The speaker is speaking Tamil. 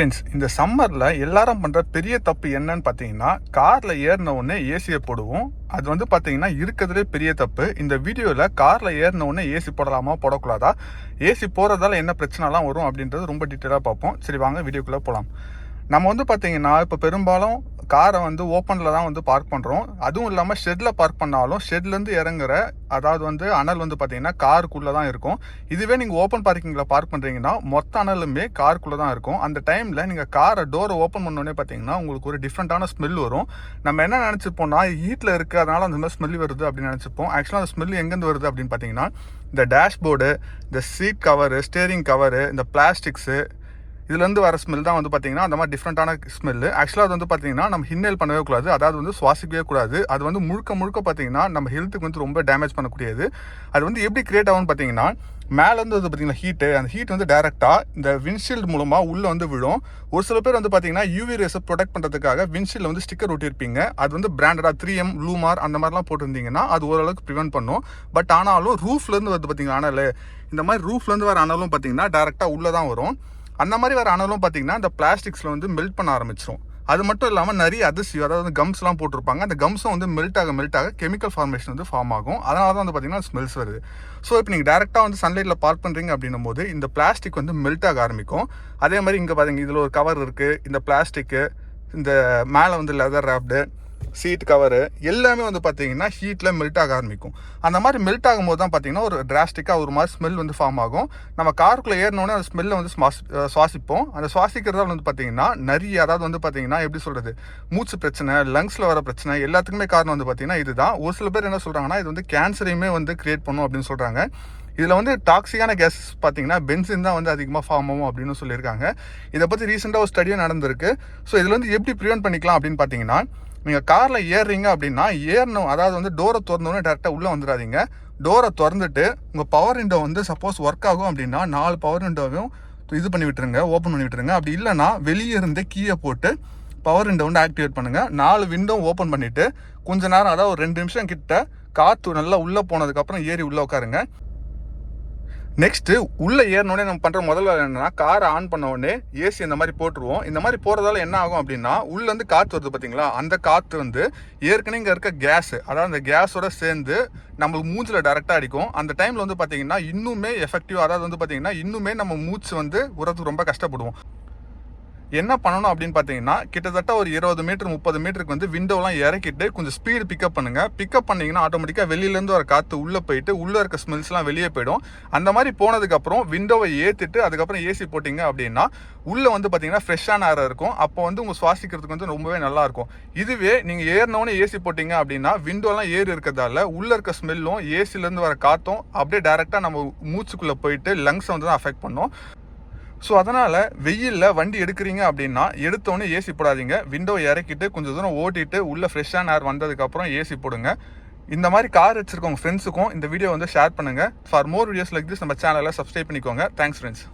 ஃப்ரெண்ட்ஸ் இந்த சம்மரில் எல்லாரும் பண்ணுற பெரிய தப்பு என்னன்னு பார்த்தீங்கன்னா காரில் ஏறின உடனே ஏசியை போடுவோம். அது வந்து பார்த்தீங்கன்னா இருக்கிறதுலே பெரிய தப்பு. இந்த வீடியோவில் காரில் ஏறின உடனே ஏசி போடலாமா போடக்கூடாதா? ஏசி போகிறதால என்ன பிரச்சனைலாம் வரும் அப்படின்றது ரொம்ப டீட்டெயிலாக பார்ப்போம். சரி வாங்க வீடியோக்குள்ளே போகலாம் நம்ம வந்து பார்த்தீங்கன்னா இப்போ பெரும்பாலும் காரை வந்து ஓப்பனில் தான் வந்து பார்க் பண்ணுறோம் அதுவும் இல்லாமல் ஷெட்டில் பார்க் பண்ணாலும் ஷெட்லேருந்து இறங்குற அதாவது வந்து அனல் வந்து பார்த்தீங்கன்னா காருக்குள்ளே தான் இருக்கும். இதுவே நீங்கள் ஓப்பன் பார்க்கிங்கில் பார்க் பண்ணுறீங்கன்னா மொத்த அனலுமே காருக்குள்ளே தான் இருக்கும். அந்த டைமில் நீங்கள் காரை டோரை ஓப்பன் பண்ணோடனே பார்த்தீங்கன்னா உங்களுக்கு ஒரு டிஃப்ரெண்ட்டான ஸ்மெல் வரும். நம்ம என்ன நினச்சிப்போம்னா ஹீட்டில் இருக்குது அதனால் அந்த மாதிரி ஸ்மெல் வருது அப்படின்னு நினச்சிப்போம் ஆக்சுவலாக அந்த ஸ்மெல் எங்கேருந்து வருது அப்படின்னு பார்த்தீங்கன்னா இந்த டேஷ்போர்டு இந்த சீட் கவரு ஸ்டேரிங் கவரு இந்த பிளாஸ்டிக்ஸு இதுலேருந்து வர ஸ்மெல் தான் வந்து பார்த்தீங்கன்னா அந்த மாதிரி டிஃப்ரெண்ட்டான ஸ்மெல்லு ஆக்சுவலாக அது வந்து பார்த்தீங்கன்னா நம்ம ஹின்னல் பண்ணவே கூடாது. அதாவது வந்து சுவாசிக்கவே கூடாது. அது வந்து முழுக்க முழுக்க பார்த்தீங்கன்னா நம்ம ஹெல்த்துக்கு வந்து ரொம்ப டேமேஜ் பண்ணக்கூடியது. அது வந்து எப்படி கிரியேட் ஆகும்னு பார்த்தீங்கன்னா மேலேருந்து வந்து பார்த்தீங்கன்னா ஹீட்டு அந்த ஹீட் வந்து டேரெக்டாக இந்த விண்ட்ஷீல்டு மூலமாக உள்ளே வந்து விழும். ஒரு சில பேர் வந்து பார்த்தீங்கன்னா யூவி ரேஸை ப்ரொடெக்ட் பண்ணுறதுக்காக விண்ட்ஷீல்டில் வந்து ஸ்டிக்கர் ஒட்டியிருப்பீங்க. அது வந்து பிராண்டடாக த்ரீ எம் லூமார் அந்த மாதிரிலாம் போட்டிருந்தீங்கன்னா அது ஓரளவுக்கு ப்ரிவென்ட் பண்ணும். பட் ஆனாலும் ரூஃப்லேருந்து வந்து பார்த்தீங்கன்னா ஆனால் இந்த மாதிரி ரூஃப்லேருந்து வர ஆனாலும் பார்த்தீங்கன்னா டேரெக்டாக உள்ளே தான் வரும். அந்த மாதிரி வர அனலும் பார்த்தீங்கன்னா இந்த பிளாஸ்டிக்ஸில் வந்து மெல்ட் பண்ண ஆரம்பிச்சிரும். அது மட்டும் இல்லாமல் நிறைய அதிர்ச்சி அதாவது கம்ஸ்லாம் போட்டிருப்பாங்க. அந்த கம்ஸும் வந்து மெல்ட் ஆக மெல்ட் ஆக கெமிக்கல் ஃபார்மேஷன் வந்து ஃபார்ம் ஆகும். அதனால தான் வந்து பார்த்தீங்கன்னா ஸ்மெல்ஸ் வருது. ஸோ இப்போ நீங்கள் டேரெக்டாக வந்து சன்லைட்டில் பார்க் பண்ணுறீங்க அப்படின்னும் போது இந்த பிளாஸ்டிக் வந்து மெல்ட் ஆக ஆரம்பிக்கும். அதே மாதிரி இங்கே பார்த்தீங்க இதில் ஒரு கவர் இருக்குது இந்த பிளாஸ்டிக்கு இந்த மேலே வந்து லெதர் ராப்டு சீட் கவரு எல்லாமே வந்து பார்த்தீங்கன்னா ஹீட்டில் மெல்ட் ஆக ஆரம்பிக்கும். அந்த மாதிரி மெல்ட் ஆகும்போது தான் பார்த்தீங்கன்னா ஒரு டிராஸ்டிக்காக ஒரு மாதிரி ஸ்மெல் வந்து ஃபார்ம் ஆகும். நம்ம காருக்குள்ளே ஏறினோடனே அந்த ஸ்மெல்லை வந்து சுவாசிப்போம். அந்த சுவாசிக்கிறதால வந்து பார்த்தீங்கன்னா நிறைய அதாவது வந்து பார்த்தீங்கன்னா எப்படி சொல்கிறது மூச்சு பிரச்சனை லங்ஸில் வர பிரச்சனை எல்லாத்துக்குமே காரணம் வந்து பார்த்தீங்கன்னா இதுதான். ஒரு சில பேர் என்ன சொல்கிறாங்கன்னா இது வந்து கேன்சரையுமே வந்து கிரியேட் பண்ணும் அப்படின்னு சொல்கிறாங்க இதில் வந்து டாக்ஸிக்கான கேஸ் பார்த்தீங்கன்னா பென்சின் தான் வந்து அதிகமாக ஃபார்ம் ஆகும் அப்படின்னு சொல்லியிருக்காங்க. இதை பற்றி ரீசெண்டாக ஒரு ஸ்டடியும் நடந்திருக்கு. ஸோ இதில் வந்து எப்படி ப்ரிவென்ட் பண்ணிக்கலாம் அப்படின்னு பார்த்தீங்கன்னா நீங்கள் காரில் ஏறுறீங்க அப்படின்னா ஏறணும். அதாவது வந்து டோரை திறந்தோடனே டேரெக்டாக உள்ளே வந்துடாதீங்க டோரை திறந்துட்டு உங்கள் பவர் விண்டோ வந்து சப்போஸ் ஒர்க் ஆகும் அப்படின்னா நாலு பவர் விண்டோவையும் இது பண்ணி விட்டுருங்க ஓப்பன் பண்ணி விட்டுருங்க. அப்படி இல்லைனா வெளியே இருந்து கீயை போட்டு பவர் விண்டோ வந்து ஆக்டிவேட் பண்ணுங்கள் நாலு விண்டோ ஓப்பன் பண்ணிவிட்டு கொஞ்ச நேரம் அதாவது ஒரு ரெண்டு நிமிஷம் கிட்ட காற்று நல்லா உள்ளே போனதுக்கப்புறம் ஏறி உள்ளே உட்காருங்க. நெக்ஸ்ட்டு உள்ளே ஏறினோடனே நம்ம பண்ணுற முதல்ல என்னன்னா காரை ஆன் பண்ண உடனே ஏசி இந்த மாதிரி போட்டுருவோம். இந்த மாதிரி போகிறதால என்ன ஆகும் அப்படின்னா உள்ளேருந்து காற்று வருது பார்த்தீங்களா அந்த காற்று வந்து ஏற்கனவே இங்கே இருக்க கேஸ் அதாவது அந்த கேஸோட சேர்ந்து நம்மளுக்கு மூச்சில் டேரெக்டாக அடிக்கும். அந்த டைமில் வந்து பார்த்தீங்கன்னா இன்னுமே எஃபெக்டிவ் அதாவது வந்து பார்த்தீங்கன்னா இன்னுமே நம்ம மூச்சு வந்து உரத்துக்கு ரொம்ப கஷ்டப்படுவோம். என்ன பண்ணணும் அப்படின்னு பார்த்தீங்கன்னா கிட்டத்தட்ட ஒரு இருபது மீட்டர் முப்பது மீட்டருக்கு வந்து விண்டோலாம் இறக்கிட்டு கொஞ்சம் ஸ்பீடு பிக்கப் பண்ணுங்கள் பிக்கப் பண்ணிங்கன்னா ஆட்டோமேட்டிக்காக வெளியிலேருந்து வர காற்று உள்ளே போயிட்டு உள்ளே இருக்க ஸ்மெல்ஸ்லாம் வெளியே போயிடும். அந்த மாதிரி போனதுக்கப்புறம் விண்டோவை ஏற்றிட்டு அதுக்கப்புறம் ஏசி போட்டிங்க அப்படின்னா உள்ளே வந்து பார்த்தீங்கன்னா ஃப்ரெஷ்ஷான ஏர் இருக்கும். அப்போ வந்து உங்கள் சுவாசிக்கிறதுக்கு வந்து ரொம்பவே நல்லா இருக்கும். இதுவே நீங்கள் ஏறினோடனே ஏசி போட்டிங்க அப்படின்னா விண்டோலாம் ஏறி இருக்கிறதால உள்ளே இருக்க ஸ்மெல்லும் ஏசிலேருந்து வர காற்றும் அப்படியே டேரெக்டாக நம்ம மூச்சுக்குள்ளே போயிட்டு லங்ஸை வந்து தான் அஃபெக்ட் பண்ணும். ஸோ அதனால் வெயிலில் வண்டி எடுக்கிறீங்க அப்படின்னா எடுத்தோன்னே ஏசி போடாதீங்க. விண்டோ இறக்கிட்டு கொஞ்சம் தூரம் ஓட்டிட்டு உள்ளே ஃப்ரெஷ்ஷான ஏர் வந்ததுக்கப்புறம் ஏசி போடுங்க. இந்த மாதிரி கார் வச்சிருக்கவங்க ஃப்ரெண்ட்ஸுக்கும் இந்த வீடியோ வந்து ஷேர் பண்ணுங்கள் for more videos like this நம்ம சேனலை சப்ஸ்கிரைப் பண்ணிக்கோங்க. Thanks friends